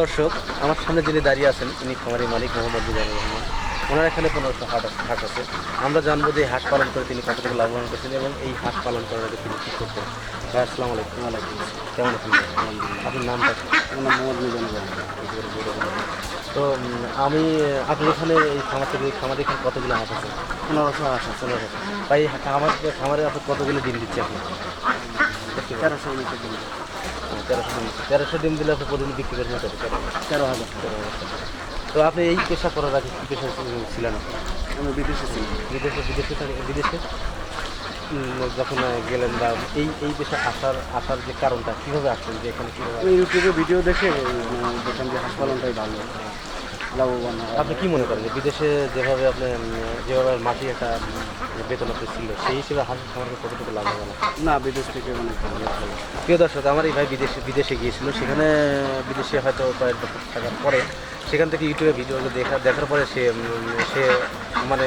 দর্শক আমার সামনে যিনি দাঁড়িয়ে আছেন তিনি খামারি মালিক মোহাম্মদ মুজানুর রহমান। ওনার এখানে পনেরোশো হাট আছে হাট আছে। আমরা জানব যে হাট পালন করে তিনি কতটুকু লাভবান করছেন এবং এই হাঁস পালন করার আগে তিনি কী করতেন। ভাই আসসালামু আলাইকুম। আলাইকুম কেমন আছেন? আপনার নামটা? আমার মোহাম্মদ মিজানুর রহমান। তো আমি আপনার এখানে এই খামার থেকে খামার এখানে কতগুলো হাঁস আছে? পনেরোশো হাঁস আছে। পনেরো ভাই এই খামার খামারে আপনার কতগুলো ডিম দিচ্ছে আপনি তেরোশো দিন তেরোশো ডিম তেরোশো ডিম দিলে আপনি প্রতিদিন বিক্রি করবেন? তেরো হাজার তেরো হাজার টাকা। তো আপনি এই পেশা করার আগে কী পেশা ছিলেন? আমি বিদেশে ছিলাম বিদেশে বিদেশে বিদেশে যখন গেলেন বা এই এই পেশা আসার আসার যে কারণটা কীভাবে আসলেন যে এখানে কীভাবে ইউটিউবে ভিডিও দেখে দেখেন যে হাসপাতালটাই ভালো লাভবান হয়। আপনি কি মনে করেন যে বিদেশে যেভাবে আপনি যেভাবে মাটি একটা বেতন আপনি ছিল সেই হিসেবে হাঁস খামারকে কতটুকু লাভবান না বিদেশ থেকে অনেক প্রিয় দর্শক আমার এই ভাই বিদেশে বিদেশে গিয়েছিল সেখানে বিদেশে হয়তো কয়েক বছর থাকার পরে সেখান থেকে ইউটিউবে ভিডিওগুলো দেখা দেখার পরে সে সে মানে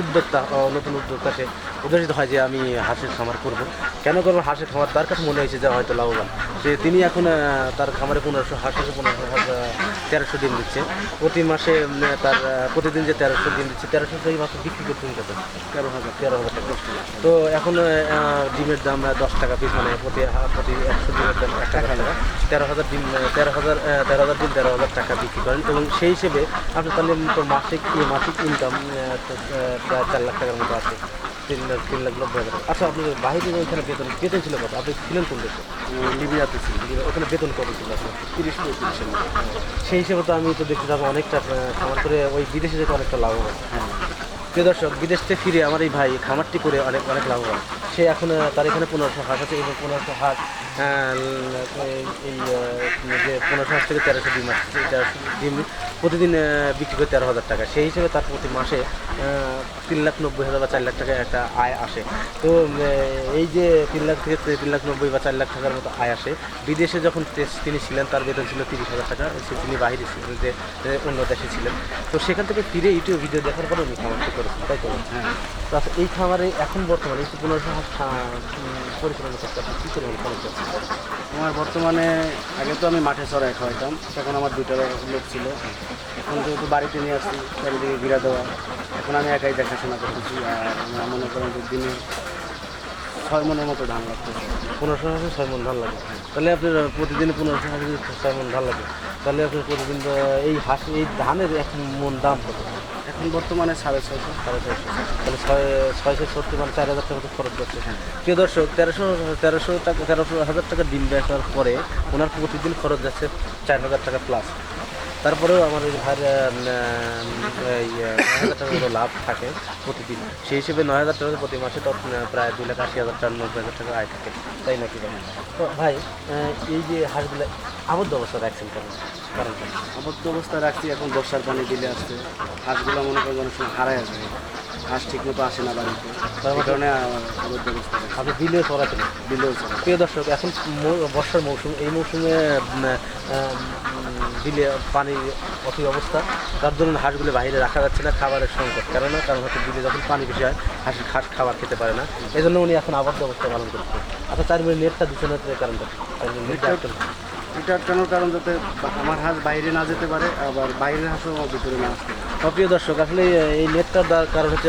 উদ্যোক্তা নতুন উদ্যোক্তা সে উদ্দেশিত হয় যে আমি হাঁসের খামার করব। কেন করব? হাঁসের খামার তার কাছে মনে হয়েছে যে হয়তো লাভবান। যে তিনি এখন তার খামারে পনেরোশো হাঁস থেকে পনেরোশো হাঁস তেরোশো ডিম দিচ্ছে। প্রতি মাসে তার প্রতিদিন যে তেরোশো ডিম দিচ্ছে তেরোশো সেই মাত্র বিক্রি করছেন কত তেরো হাজার। তেরো হাজার টাকা। তো এখন ডিমের দাম দশ টাকা পিস মানে প্রতি প্রতি একশো ডিমের দাম এক টাকা টাকা তেরো হাজার ডিম তেরো হাজার তেরো হাজার ডিম তেরো হাজার টাকা বিক্রি করেন। এবং সেই হিসেবে আপনি তাহলে মাসিক মাসিক ইনকাম প্রায় চার লাখ টাকার মতো আছে। তিন লাখ তিন লাখ নব্বই হাজার আচ্ছা আপনি বাইরে ওইখানে বেতন বেতন ছিল কত? আপনি ছিলেন কোন দেশে? লিবিয়াতে ছিলাম। ওখানে বেতন কত ছিল আপনার? তিরিশ পঁয়ত্রিশের সেই হিসেবে তো আমি তো দেখতে থাকব অনেকটা খামার করে ওই বিদেশে যেতে অনেকটা লাভবান। হ্যাঁ। প্রিয় দর্শক বিদেশ থেকে ফিরে আমার এই ভাই খামারটি করে অনেক অনেক লাভবান। সে এখন তার এখানে পনেরোশো হাঁস আছে এবং পনেরোশো হাঁস এই এই, যে পনেরোশো হাঁস থেকে তেরোশো ডিম আসছে তেরোশো ডিম প্রতিদিন বিক্রি করে তেরো হাজার টাকা। সেই হিসেবে তার প্রতি মাসে তিন লাখ নব্বই হাজার বা চার লাখ টাকা একটা আয় আসে। তো এই যে তিন লাখ থেকে তিন লাখ নব্বই বা চার লাখ টাকার মতো আয় আসে। বিদেশে যখন তিনি ছিলেন তার বেতন ছিল তিরিশ হাজার টাকা। সে তিনি বাইরে ছিলেন যে অন্য দেশে ছিলেন। তো সেখান থেকে ফিরে ইউটিউব ভিডিও দেখার পরে উনি খামারটি করেছেন তাই তো? হ্যাঁ। তো আচ্ছা এই খামারে এখন বর্তমানে এই পনেরোশো পরিচালনা করতে আপনি কী পরিমাণ খরচ আমার বর্তমানে আগে তো আমি মাঠে চড়াই খাওয়াইতাম তখন আমার দুইটা লোক ছিল। এখন যেহেতু বাড়িতে নিয়ে আসছি চারিদিকে ঘিরা দেওয়া এখন আমি একাই দেখাশোনা করতেছি আর আমার মনে করেন যে দিনে ছয় মনের মতো ধান লাগতেছে পনেরোশো হাঁসে ছয় মন ধান লাগে তাহলে আপনার প্রতিদিন পনেরোশো যদি ছয় মন ধান লাগে তাহলে আপনার প্রতিদিন এই হাঁস এই ধানের এক মন দাম কত? এখন বর্তমানে সাড়ে ছয়শো। সাড়ে ছয়শো। তাহলে ছয় ছয়শো সত্তর মানে চার হাজার টাকা তো খরচ করছে প্রিয় দর্শক তেরোশো তেরোশো টাকা তেরোশো হাজার টাকা ডিম বেচার পরে ওনার প্রতিদিন খরচ যাচ্ছে চার হাজার টাকা প্লাস তারপরেও আমার ওই ভাইয়ের নয় হাজার টাকার মতো লাভ থাকে প্রতিদিন। সেই হিসেবে নয় হাজার টাকা প্রতি মাসে তো প্রায় দুই লাখ আশি হাজার টাকা নব্বই হাজার টাকা আয় থাকে। তাই নাকি তো ভাই এই যে হাঁসগুলো আবদ্ধ অবস্থা রাখছেন কেন? কারণ আবদ্ধ অবস্থা রাখছি এখন বর্ষার পানি দিলে আসছে। হাঁসগুলো মনে করেন অনেক সময় হারায় যায় হাঁস ঠিক মতো আসে না বাড়িতে। কারণে আমার আবদ্ধ অবস্থা রাখছি আপনি দিলে চড়াতেন? দিলেও চলে প্রিয় দর্শক এখন বর্ষার মৌসুম এই মৌসুমে বিলে পানির অতি অবস্থা। তার জন্য হাঁসগুলো বাইরে রাখা যাচ্ছে না খাবারের সংকট। কারণ কারণ হচ্ছে বিলে যখন পানি বেশি হয় হাঁস হাঁস খাবার খেতে পারে না। এই জন্য উনি এখন আবদ্ধ অবস্থা পালন করছে আচ্ছা চার মিনিট নেটটা দিচ্ছে না কারণটা। এটা আটকানোর কারণ যাতে আমার হাঁস বাইরে না যেতে পারে, আবার বাইরের হাঁসও আমার ভিতরে না আসতে পারে। দর্শক, আসলে এই নেটটার কারণ হচ্ছে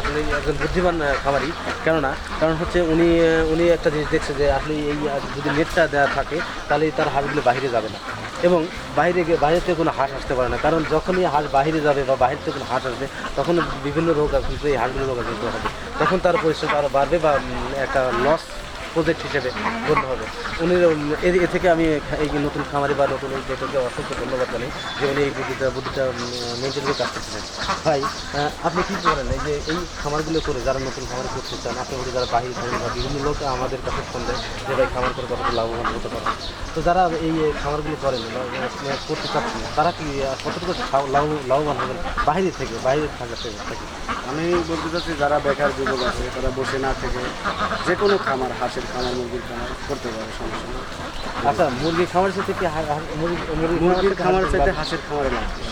আসলে একজন বুদ্ধিমান খামারি, কেননা, কারণ হচ্ছে উনি উনি একটা জিনিস দেখছে যে আসলে এই যদি নেটটা দেওয়া থাকে, তাহলে তার হাঁসগুলো বাইরে যাবে না। এবং বাইরে গিয়ে বাইরে থেকে কোনো হাঁস আসতে পারে না, কারণ যখনই হাঁস বাইরে যাবে বা বাইরে থেকে কোনো হাঁস আসবে, তখন বিভিন্ন রোগ আসবে এই হাঁসগুলো রোগ হবে। তখন তার পরিশ্রম আরও বাড়বে বা একটা লস প্রজেক্ট হিসেবে গণ্য হবে। উনি, এ থেকে আমি এই নতুন খামারি বা নতুন উদ্যোক্তাকে অসংখ্য ধন্যবাদ জানাই যে উনি এই বুদ্ধিটা বুদ্ধিটা মেনটেন করে কাজ করতেছেন ভাই আপনি কি করেন এই যে এই খামারগুলো করে যারা নতুন খামার করতে চান আপনি যারা বাহির থাকেন বা বিভিন্ন লোক আমাদের কাছে ফোন দেয় যে ভাই খামার করে কতটা লাভবান হতে পারে তো যারা এই এই খামারগুলো করেন করতে চাচ্ছেন, তারা কি কতটুকু লাভ- লাভ- লাভবান হবেন বাইরে থেকে বাইরে থাকা থেকে থেকে? আমি বলতে চাচ্ছি যারা বেকার যুবক আছে তারা বসে না থেকে যে কোনো খামার হাঁসের খামার মুরগির খামার করতে পারে সমস্যা নেই। আচ্ছা মুরগি খামার সাথে কি মুরগির খামার সাথে হাঁসের খামারে লাগবে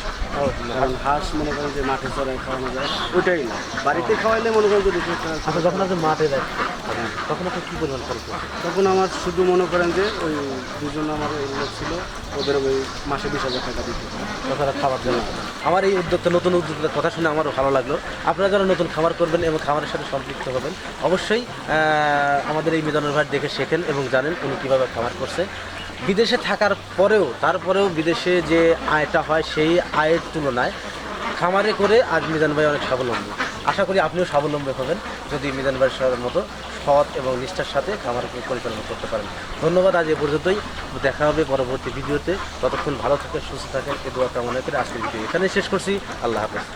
কারণ হাঁস মনে করেন যে মাঠে চড়ায় খাওয়ানো যায় ওইটাই না। বাড়িতে খাওয়াইলে মনে করেন যে দুশো আচ্ছা যখন আপনি মাঠে হ্যাঁ। তখন আপনি কী পরিমাণ খরচ তখন আমার শুধু মনে করেন যে ওই দুজন আমার ওই লোক ছিল ওদের ওই মাসে বিশ হাজার টাকা দিতে। তাছাড়া খাবার জন্য আমার এই উদ্যোক্তা নতুন উদ্যোক্তার কথা শুনে আমারও ভালো লাগল। আপনারা যারা নতুন খাবার করবেন এবং খাবারের সাথে সম্পৃক্ত হবেন, অবশ্যই আমাদের এই মিজানুর ভাই দেখে শেখেন এবং জানেন উনি কীভাবে খাবার করছে। বিদেশে থাকার পরেও, তারপরেও বিদেশে যে আয়টা হয়, সেই আয়ের তুলনায় খামারে করে আজ মিজান ভাই অনেক স্বাবলম্বী। আশা করি আপনিও স্বাবলম্বী হবেন যদি মিজান ভাইয়ের মতো সৎ এবং নিষ্ঠার সাথে খামারকে পরিচালনা করতে পারেন। ধন্যবাদ, আজ এ পর্যন্তই। দেখা হবে পরবর্তী ভিডিওতে। ততক্ষণ ভালো থাকেন, সুস্থ থাকেন। এ দোয়া কামনা করে আজকের ভিডিও এখানে শেষ করছি। আল্লাহ হাফেজ।